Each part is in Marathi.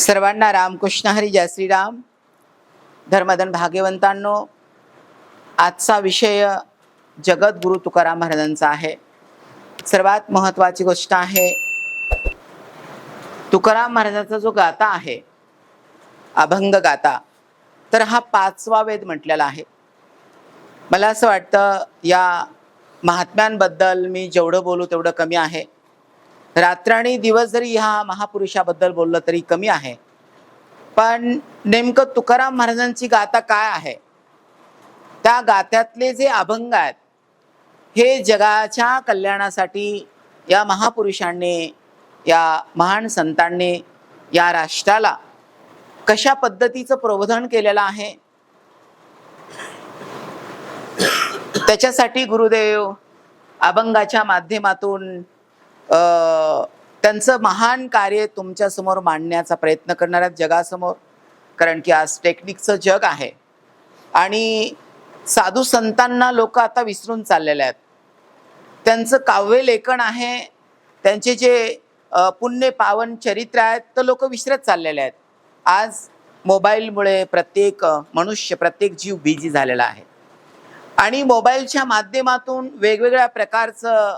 सर्वांना रामकृष्ण हरी जय श्रीराम. धर्मधन भाग्यवंतांनो आजचा विषय जगद्गुरु तुकाराम महाराजांचा आहे. सर्वात महत्त्वाची गोष्ट आहे तुकाराम महाराजांचा जो गाता आहे अभंग गाता तर हा पाचवा वेद म्हटलेला आहे. मला असं वाटतं या महात्म्यांबद्दल मी जेवढं बोलू तेवढं कमी आहे. रात्र आणि दिवस जरी ह्या महापुरुषाबद्दल बोललं तरी कमी आहे. पण नेमकं तुकाराम महाराजांची गाथा काय आहे? त्या गात्यातले जे अभंग आहेत हे जगाच्या कल्याणासाठी या महापुरुषांनी या महान संतांनी या राष्ट्राला कशा पद्धतीचं प्रबोधन केलेलं आहे? त्याच्यासाठी गुरुदेव अभंगाच्या माध्यमातून त्यांचं महान कार्य तुमच्यासमोर मांडण्याचा प्रयत्न करणार आहेत जगासमोर. कारण की आज टेक्निकचं जग आहे. आणि साधू संतांना लोक आता विसरून चाललेले आहेत. त्यांचं काव्य लेखन आहे. त्यांचे जे पुण्य पावन चरित्र आहेत तर लोक विसरत चाललेले आहेत. आज मोबाईलमुळे प्रत्येक मनुष्य प्रत्येक जीव बिझी झालेला आहे. आणि मोबाईलच्या माध्यमातून वेगवेगळ्या प्रकारचं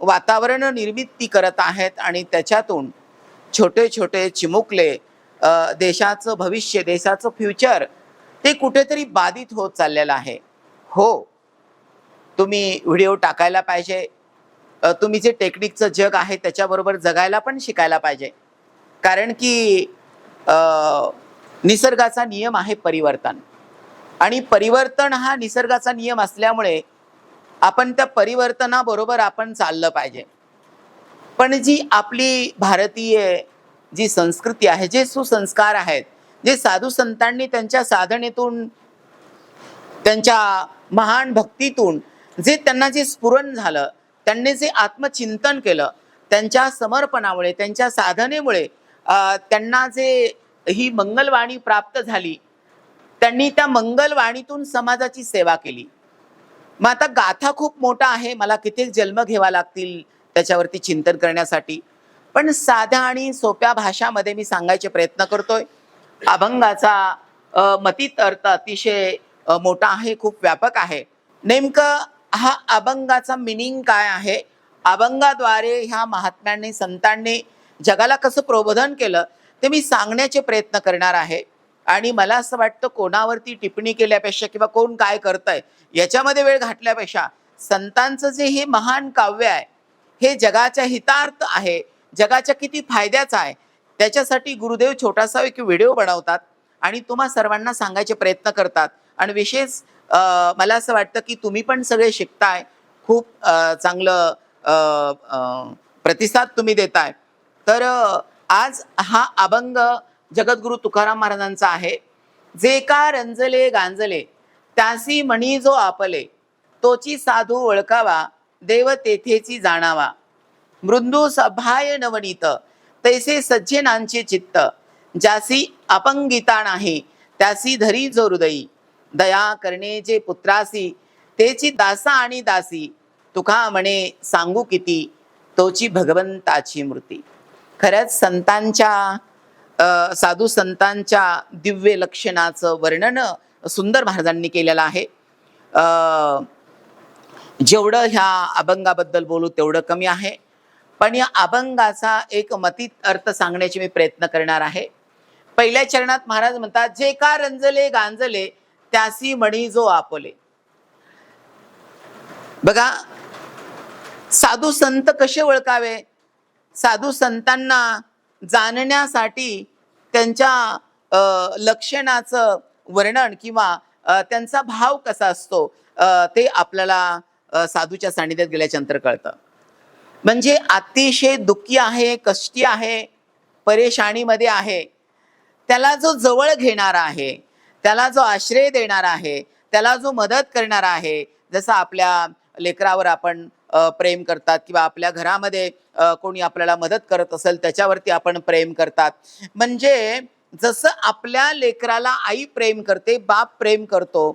वातावरण निर्मिती करत आहेत आणि त्याच्यातून छोटे छोटे चिमुकले देशाचं भविष्य देशाचं फ्युचर ते कुठेतरी बाधित होत चाललेलं आहे. हो तुम्ही व्हिडिओ टाकायला पाहिजे. तुम्ही जे टेक्निकचं जग आहे त्याच्याबरोबर जगायला पण शिकायला पाहिजे. कारण की निसर्गाचा नियम आहे परिवर्तन. आणि परिवर्तन हा निसर्गाचा नियम असल्यामुळे आपण त्या परिवर्तनाबरोबर आपण चाललं पाहिजे. पण जी आपली भारतीय जी संस्कृती आहे जे सुसंस्कार आहेत जे साधू संतांनी त्यांच्या साधनेतून त्यांच्या महान भक्तीतून जे त्यांना जे स्फुरण झालं त्यांनी जे आत्मचिंतन केलं त्यांच्या समर्पणामुळे त्यांच्या साधनेमुळे त्यांना जे ही मंगलवाणी प्राप्त झाली त्यांनी त्या मंगलवाणीतून समाजाची सेवा केली. मग आता गाथा खूप मोठा आहे मला किती जन्म घ्यावा लागतील त्याच्यावरती चिंतन करण्यासाठी. पण साध्या आणि सोप्या भाषामध्ये मी सांगायचे प्रयत्न करतोय. अभंगाचा मतीत अर्थ अतिशय मोठा आहे खूप व्यापक आहे. नेमकं हा अभंगाचा मिनिंग काय आहे? अभंगाद्वारे ह्या महात्म्यांनी संतांनी जगाला कसं प्रबोधन केलं ते मी सांगण्याचे प्रयत्न करणार आहे. आणि मला असं वाटतं कोणावरती टिप्पणी केल्यापेक्षा किंवा कोण काय करतंय याच्यामध्ये वेळ घातल्यापेक्षा संतांचं जे हे महान काव्य आहे हे जगाच्या हितार्थ आहे जगाच्या किती फायद्याचं आहे त्याच्यासाठी गुरुदेव छोटासा एक व्हिडिओ बनवतात आणि तुम्हा सर्वांना सांगायचे प्रयत्न करतात. आणि विशेष मला असं वाटतं की तुम्ही पण सगळे शिकताय खूप चांगलं प्रतिसाद तुम्ही देताय. तर आज हा अभंग जगद्गुरु तुकाराम महाराजांचा आहे. जे का रंजले गांजले त्यासी म्हणी जो आपले तोची साधू ओळखावा देव तेथेची जाणावा. मृदू सभाय नवनीत तैसे सज्जनांचे चित्त. ज्यासी अपंगिता नाही त्यासी धरी जो हृदयी. दया करणे जे पुत्रासी तेची दासा आणि दासी. तुका म्हणे सांगू किती? तोची भगवंताची मूर्ती. खरंच संतांच्या साधू संतांच्या दिव्य लक्षणाचं वर्णन सुंदर महाराजांनी केलेलं आहे. जेवढं ह्या अभंगाबद्दल बोलू तेवढं कमी आहे. पण या अभंगाचा एक मतीत अर्थ सांगण्याचे मी प्रयत्न करणार आहे. पहिल्या चरणात महाराज म्हणतात जे का रंजले गांजले त्यासी मणी जो आपले. बघा साधू संत कसे ओळखावे? साधू संतांना जाणण्यासाठी त्यांच्या लक्षणाचं वर्णन किंवा त्यांचा भाव कसा असतो ते आपल्याला साधूच्या सानिध्यात गेल्याच्यानंतर कळतं. म्हणजे अतिशय दुःखी आहे कष्टी आहे परेशानीमध्ये आहे. त्याला जो जवळ घेणारा आहे त्याला जो आश्रय देणारा आहे त्याला जो मदत करणारा आहे जसं आपल्या लेकरावर आपण प्रेम करतात किंवा आपल्या घरामध्ये कोणी आपल्याला मदत करत असेल त्याच्यावरती आपण प्रेम करतात. म्हणजे जसं आपल्या लेकराला आई प्रेम करते बाप प्रेम करतो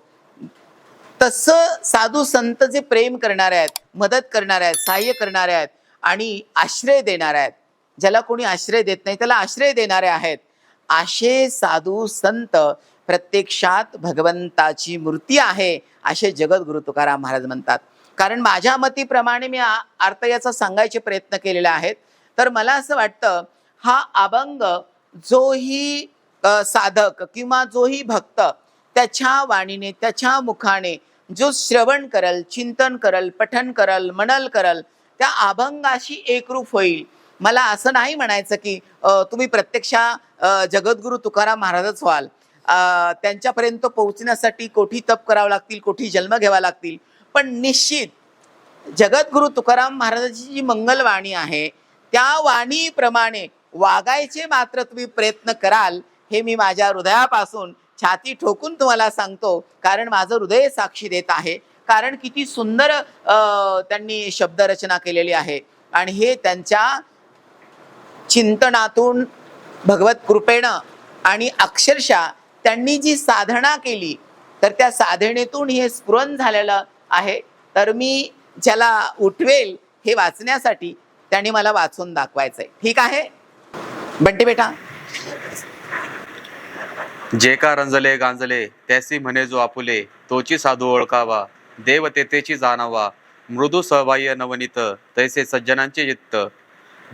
तसं साधू संत जे प्रेम करणारे आहेत मदत करणारे आहेत सहाय्य करणारे आहेत आणि आश्रय देणारे आहेत ज्याला कोणी आश्रय देत नाही त्याला आश्रय देणारे आहेत असे साधू संत प्रत्यक्षात भगवंताची मूर्ती आहे असे जगद्गुरु तुकाराम महाराज म्हणतात. कारण माझ्या मतीप्रमाणे मी अर्थ याचा सांगायचे प्रयत्न केलेले आहेत. तर मला असं वाटतं हा अभंग जोही साधक किंवा जोही भक्त त्याच्या वाणीने त्याच्या मुखाने जो श्रवण करल चिंतन करल पठन करल मनल करल त्या अभंगाशी एकरूप होईल. मला असं नाही म्हणायचं की तुम्ही प्रत्यक्षा जगद्गुरु तुकाराम महाराजच व्हाल. त्यांच्यापर्यंत पोहोचण्यासाठी कोठी तप करावं लागतील कोठी जन्म घ्यावा लागतील. पण निश्चित जगद्गुरु तुकाराम महाराजांची जी मंगलवाणी आहे त्या वाणीप्रमाणे वागायचे मात्र तुम्ही प्रयत्न कराल हे मी माझ्या हृदयापासून छाती ठोकून तुम्हाला सांगतो. कारण माझं हृदय साक्षी देत आहे. कारण किती सुंदर त्यांनी शब्दरचना केलेली आहे. आणि हे त्यांच्या चिंतनातून भगवत कृपेनं आणि अक्षरशः त्यांनी जी साधना केली तर त्या साधनेतून हे स्फुरण झालेलं आहे. तर मी ज्याला उठवेल हे वाचण्यासाठी त्यांनी मला वाचून दाखवायचंय. ठीक आहे? बंटी बेटा. जे का रंजले गांजले त्यासी म्हणे जो आपुले तोची साधू ओळखावा देव तेथेची जाणावा मृदू सहबाह्य नवनीत तैसे सज्जनांचे चित्त.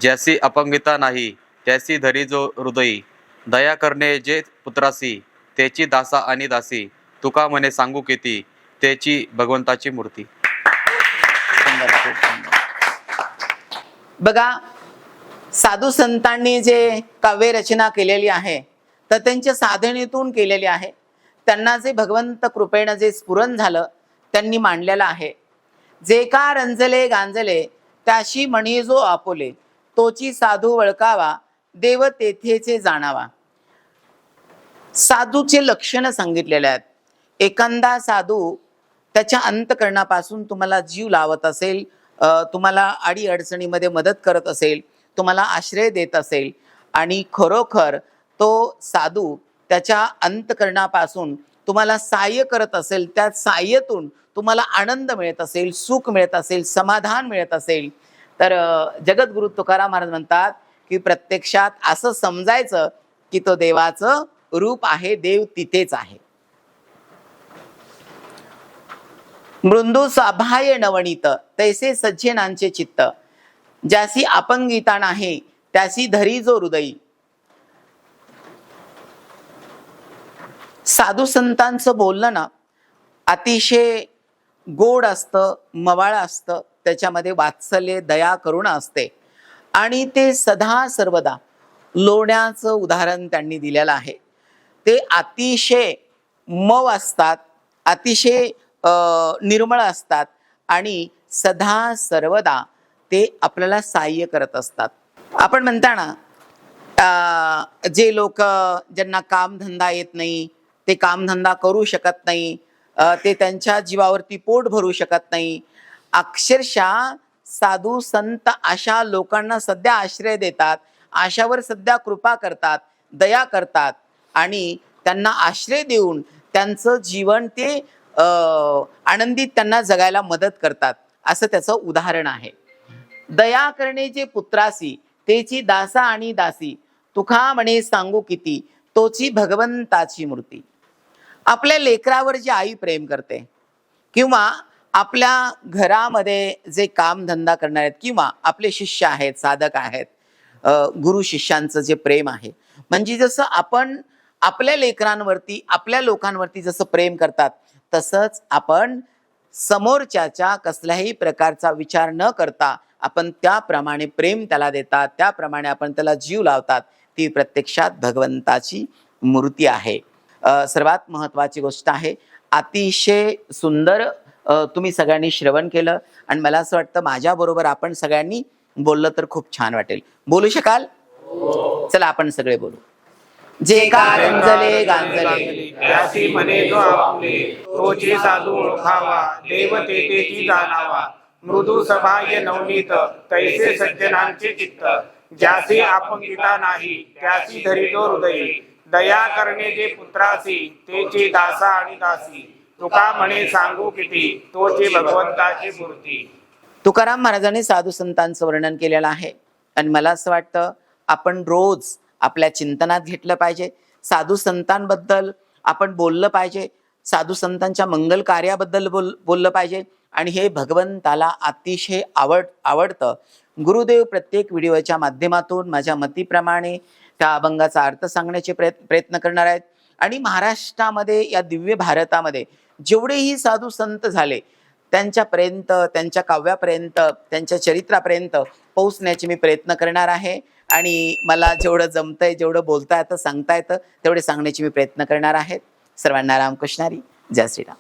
ज्यासी अपंगिता नाही त्यासी धरी जो हृदयी. दया करणे जे पुत्रासी त्याची दासा आणि दासी. तुका म्हणे सांगू किती त्याची भगवंताची मूर्ती. बघा साधू संतांनी जे काव्य रचना केलेली आहे तर त्यांच्या साधनेतून केलेली आहे. त्यांना जे भगवंत कृपेनं जे स्फुरण झालं त्यांनी मांडलेलं आहे. जे का रंजले गांजले त्याशी म्हणी जो आपोले तोची साधू वळकावा देव तेथेचे जाणावा. साधूचे लक्षण सांगितलेले आहेत. एखादा साधू त्याच्या अंतकरणापासून तुम्हाला जीव लावत असेल तुम्हाला अडी अडचणीमध्ये मदत करत असेल तुम्हाला आश्रय देत असेल आणि खरोखर तो साधू त्याच्या अंतकरणापासून तुम्हाला सहाय्य करत असेल त्या सहाय्यतून तुम्हाला आनंद मिळत असेल सुख मिळत असेल समाधान मिळत असेल. तर जगद्गुरु तुकाराम महाराज म्हणतात की प्रत्यक्षात असं समजायचं की तो देवाचं रूप आहे देव तिथेच आहे. मृंदू साभाय नवनीत तैसे सज्जनांचे चित्त. ज्यासी अपंगिता नाही त्यासी धरी जो हृदयी. साधू संतांचं बोलणं ना अतिशय गोड असतं मवाळ असतं त्याच्यामध्ये वात्सल्य दया करुणा असते. आणि ते सदा सर्वदा लोण्याचं उदाहरण त्यांनी दिलेलं आहे. ते अतिशय मव असतात अतिशय निर्मळ असतात आणि सदा सर्वदा ते आपल्याला सहाय्य करत असतात. आपण म्हणता ना जे लोक ज्यांना कामधंदा येत नाही ते कामधंदा करू शकत नाही ते त्यांच्या जीवावरती पोट भरू शकत नाही. अक्षरशः साधू संत अशा लोकांना सध्या आश्रय देतात अशावर सध्या कृपा करतात दया करतात आणि त्यांना आश्रय देऊन त्यांचं जीवन ते अ, आनंदित त्यांना जगायला मदत करतात असं त्याचं उदाहरण आहे. दया करणे जे पुत्रासी तेची दासा आणि दासी तुखा म्हणे सांगू किती तोची भगवंताची मूर्ती. आपल्या लेकरावर जी आई प्रेम करते किंवा आपल्या घरामध्ये जे कामधंदा करणार आहेत किंवा आपले शिष्य आहेत साधक आहेत गुरु शिष्यांचं जे प्रेम आहे म्हणजे जसं आपण आपल्या लेकरांवरती आपल्या लोकांवरती जसं प्रेम करतात तसंच आपण समोरच्याच्या कसल्याही प्रकारचा विचार न करता आपण त्याप्रमाणे प्रेम त्याला देतात त्याप्रमाणे आपण त्याला जीव लावतात ती प्रत्यक्षात भगवंताची मूर्ती आहे. सर्वात महत्त्वाची गोष्ट आहे अतिशय सुंदर तुम्ही सगळ्यांनी श्रवण केलं आणि मला असं वाटतं माझ्याबरोबर आपण सगळ्यांनी बोललं तर खूप छान वाटेल. बोलू शकाल? चला आपण सगळे बोलू. जे का रंजले गांजले. त्यासी म्हणे जो आपले. तोची साधू ओळखावा. देव तेथेची जाणावा. मृदू सभाय नवनीत. तैसे सज्जनांचे चित्त. ज्यासी अपंगिता नाही त्यासी धरी जो हृदयी. दया करणे जे पुत्रासी तेची दासा आणि दासी. तुका म्हणे सांगू किती तोची भगवंताची मूर्ती. तुकाराम महाराजांनी साधू संतांचं वर्णन केलेलं आहे. आणि मला असं वाटतं आपण रोज आपल्या चिंतनात घेतलं पाहिजे. साधू संतांबद्दल आपण बोललं पाहिजे. साधू संतांच्या मंगल कार्याबद्दल बोल बोललं पाहिजे. आणि हे भगवंताला अतिशय आवड आवडतं. गुरुदेव प्रत्येक व्हिडिओच्या माध्यमातून माझ्या मतीप्रमाणे त्या अभंगाचा अर्थ सांगण्याचे प्रयत्न प्रयत्न करणार आहेत. आणि महाराष्ट्रामध्ये या दिव्य भारतामध्ये जेवढेही साधू संत झाले त्यांच्यापर्यंत त्यांच्या काव्यापर्यंत त्यांच्या चरित्रापर्यंत पोहोचण्याचे मी प्रयत्न करणार आहे. आणि मला जेवढं जमतंय जेवढं बोलता येतं सांगता येतं तेवढे सांगण्याचे मी प्रयत्न करणार आहे. सर्वांना रामकृष्णारी. जय श्रीराम.